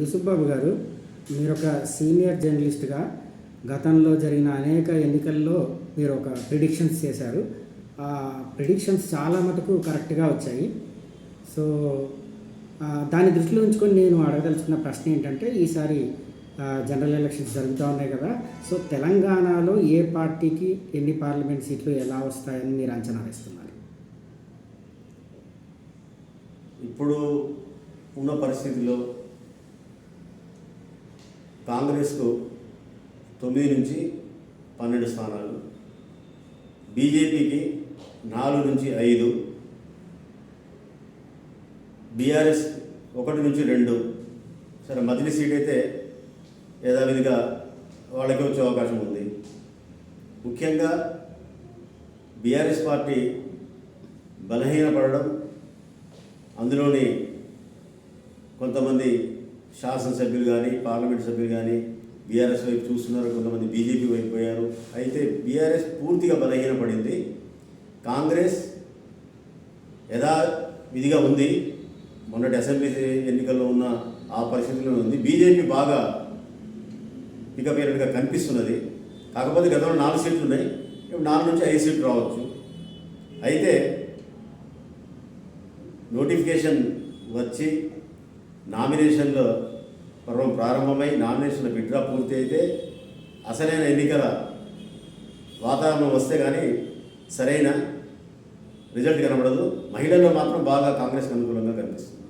యూసుఫ్బాబు గారు మీరు ఒక సీనియర్ జర్నలిస్ట్గా గతంలో జరిగిన అనేక ఎన్నికల్లో మీరు ఒక ప్రిడిక్షన్స్ చేశారు. ఆ ప్రిడిక్షన్స్ చాలా మటుకు కరెక్ట్గా వచ్చాయి. సో దాని దృష్టిలో ఉంచుకొని నేను అడగదలుచుకున్న ప్రశ్న ఏంటంటే ఈసారి జనరల్ ఎలక్షన్స్ జరుగుతూ ఉన్నాయి కదా. సో తెలంగాణలో ఏ పార్టీకి ఎన్ని పార్లమెంట్ సీట్లు ఎలా వస్తాయని మీరు అంచనా వేస్తున్నారు? ఇప్పుడు ఉన్న పరిస్థితిలో కాంగ్రెస్కు తొమ్మిది నుంచి పన్నెండు స్థానాలు బీజేపీకి నాలుగు నుంచి ఐదు బీఆర్ఎస్ ఒకటి నుంచి రెండు. సరే మదిలి సీట్ అయితే యథావిధిగా వాళ్ళకి వచ్చే అవకాశం ఉంది. ముఖ్యంగా బీఆర్ఎస్ పార్టీ బలహీనపడడం అందులోని కొంతమంది శాసనసభ్యులు కానీ పార్లమెంట్ సభ్యులు కానీ బీఆర్ఎస్ వైపు చూస్తున్నారు కొంతమంది బీజేపీ వైపు పోయారు. అయితే బీఆర్ఎస్ పూర్తిగా బలహీనపడింది. కాంగ్రెస్ యథావిధిగా ఉంది. మొన్నటి అసెంబ్లీ ఎన్నికల్లో ఉన్న ఆ పరిస్థితిలో ఉంది. బీజేపీ బాగా పికప్ అయినట్టుగా కనిపిస్తున్నది. కాకపోతే గతంలో నాలుగు సీట్లు ఉన్నాయి. ఇప్పుడు నాలుగు నుంచి ఐదు సీట్లు రావచ్చు. అయితే నోటిఫికేషన్ వచ్చి నామినేషన్లు పర్వం ప్రారంభమై నామినేషన్ల విడ్రా పూర్తి అయితే అసలైన ఎన్నికల వాతావరణం వస్తే కానీ సరైన రిజల్ట్ కనబడదు. మహిళల్లో మాత్రం బాగా కాంగ్రెస్కి అనుకూలంగా కనిపిస్తుంది.